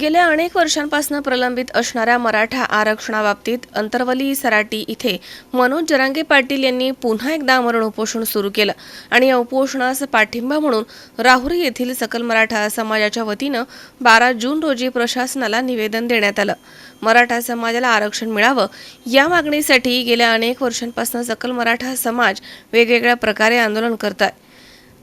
गेल्या अनेक वर्षांपासून प्रलंबित असणाऱ्या मराठा आरक्षणाबाबतीत अंतरवली सराटी इथे मनोज जरांगे पाटील यांनी पुन्हा एकदा मरण उपोषण सुरू केलं. आणि या उपोषणास पाठिंबा म्हणून राहुरी येथील सकल मराठा समाजाच्या वतीनं बारा जून रोजी प्रशासनाला निवेदन देण्यात आलं. मराठा समाजाला आरक्षण मिळावं या मागणीसाठी गेल्या अनेक वर्षांपासून सकल मराठा समाज वेगवेगळ्या प्रकारे आंदोलन करत आहे.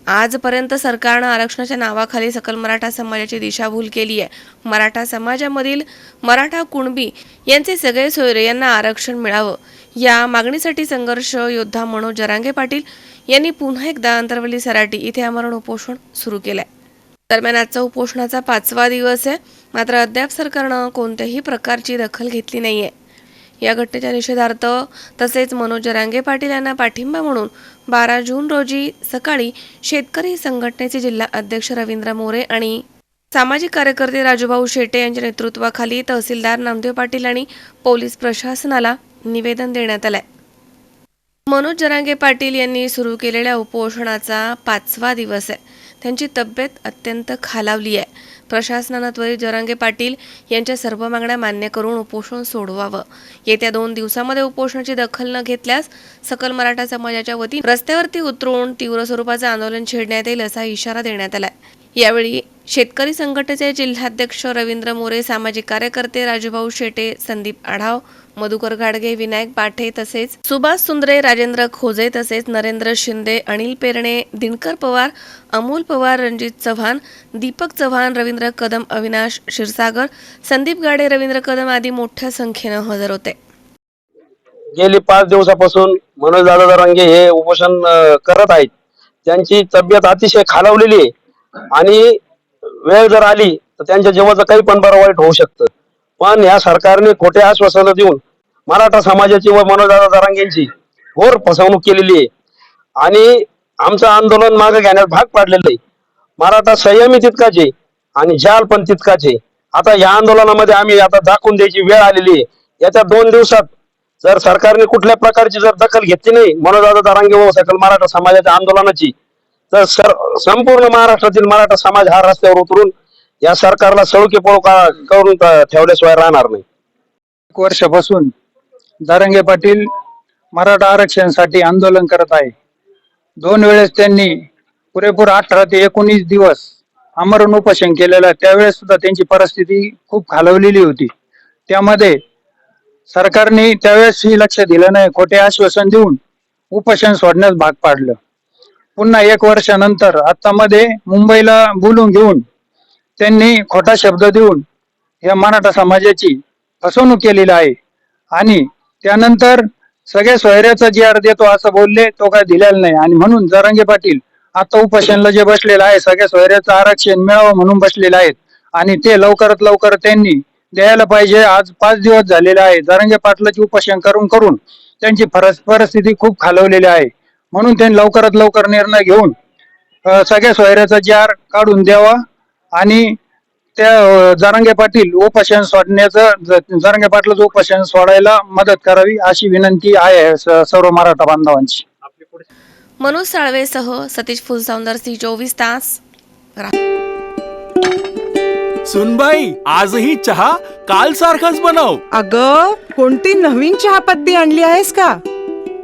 आजपर्यंत सरकारनं आरक्षणाच्या नावाखाली सकल मराठा समाजाची दिशाभूल केली आहे. मराठा समाजामधील मराठा कुणबी यांचे सगळे सोयरे यांना आरक्षण मिळावं. या मागणीसाठी संघर्ष योद्धा मनोज जरांगे पाटील यांनी पुन्हा एकदा अंतरवली सराटी इथे आमरण उपोषण सुरू केलंय. दरम्यान आजचा उपोषणाचा पाचवा दिवस आहे. मात्र अद्याप सरकारनं कोणत्याही प्रकारची दखल घेतली नाहीये. या घटनेच्या निषेधार्थ तसेच मनोज जरांगे पाटील यांना पाठिंबा म्हणून बारा जून रोजी सकाळी शेतकरी संघटनेचे जिल्हा अध्यक्ष रवींद्र मोरे आणि सामाजिक कार्यकर्ते राजूभाऊ शेटे यांच्या नेतृत्वाखाली तहसीलदार नामदेव पाटील आणि पोलीस प्रशासनाला निवेदन देण्यात आलंय. मनोज जरांगे पाटील यांनी सुरू केलेल्या उपोषणाचा पाचवा दिवस आहे. त्यांची तब्येत अत्यंत खालावली आहे. प्रशासनानं त्वरित जरांगे पाटील यांच्या सर्व मागण्या मान्य करून उपोषण सोडवावं. येत्या दोन दिवसामध्ये उपोषणाची दखल न घेतल्यास सकल मराठा समाजाच्या वतीने रस्त्यावरती उतरून तीव्र स्वरूपाचं आंदोलन छेडण्यात येईल असा इशारा देण्यात आलाय. यावेळी शेतकरी संघटनेचे जिल्हाध्यक्ष रवींद्र मोरे सामाजिक कार्यकर्ते राजूभाऊ शेटे संदीप आढाव मधुकर घाडगे विनायक पाठे तसेच सुभाष सुंदरे राजेंद्र खोजे तसेच नरेंद्र शिंदे अनिल पेरणे दिनकर पवार अमोल पवार रणजित चव्हाण दीपक चव्हाण रवींद्र कदम अविनाश क्षीरसागर संदीप गाडे रवींद्र कदम आदी मोठ्या संख्येनं हजर होते. गेली पाच दिवसापासून मनोज दादा रंगे हे उपोषण करत आहेत. त्यांची तब्येत अतिशय खालावलेली आहे. आणि वेळ जर आली तर त्यांच्या जीवाचं काही पण बरं वाईट होऊ शकतं. पण या सरकारने खोटे आश्वासनं देऊन मराठा समाजाची व मनोजादा दारांगेंची घोर फसवणूक केलेली आहे. आणि आमचं आंदोलन मागे घेण्यास भाग पाडलेलं आहे. मराठा संयमी तितकाच आहे आणि जाल पण तितकाच आहे. आता या आंदोलनामध्ये आम्ही आता दाखवून द्यायची वेळ आलेली आहे. याच्या दोन दिवसात जर सरकारने कुठल्या प्रकारची जर दखल घेतली नाही मनोजादा दारांगे व सकल मराठा समाजाच्या आंदोलनाची तर सर संपूर्ण महाराष्ट्रातील मराठा समाज हा रस्त्यावर उतरून या सरकारला सळुके पळू का- करून ठेवल्याशिवाय राहणार नाही. एक वर्षापासून दारंगे पाटील मराठा आरक्षणासाठी आंदोलन करत आहे. दोन वेळेस त्यांनी पुरेपूर अठरा ते एकोणीस दिवस आमरण उपोषण केलेलं आहे. त्यावेळेस सुद्धा त्यांची परिस्थिती खूप खालवलेली होती. त्यामध्ये सरकारने त्यावेळेसही लक्ष दिलं नाही खोटे आश्वासन देऊन उपोषण सोडण्यास भाग पाडलं. पुन्हा एक वर्षानंतर आता मध्ये मुंबईला बोलून घेऊन त्यांनी खोटा शब्द देऊन या मराठा समाजाची फसवणूक केलेली आहे. आणि त्यानंतर सगळ्या सोयऱ्याचा जी आर देतो असं बोलले तो काय दिलेला नाही. आणि म्हणून जरांगे पाटील आता उपोषणला जे बसलेलं आहे सगळ्या सोयऱ्याचं आरक्षण मिळावं म्हणून बसलेले आहेत. आणि ते लवकरात लवकर त्यांनी द्यायला पाहिजे. आज पाच दिवस झालेले आहे. जरांगे पाटलाची उपोषण करून करून त्यांची फरस परिस्थिती खूप खालवलेली आहे. म्हणून त्यांनी लवकरात लवकर निर्णय घेऊन सगळ्या सोयऱ्याचा जी आर काढून द्यावा आणि त्या जरांगे पाटील उपोषण सोडण्याचं जरांगे पाटलाचं उपोषण सोडायला मदत करावी अशी विनंती आहे सर्व मराठा बांधवांची. मनोज साळवेसह सतीश फुलसौंदर सी चोवीस तास. सुनबाई आजही चहा काल सारखाच बनव. अग कोणती नवीन चहापत्ती आणली आहेस का?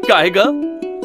काय ग?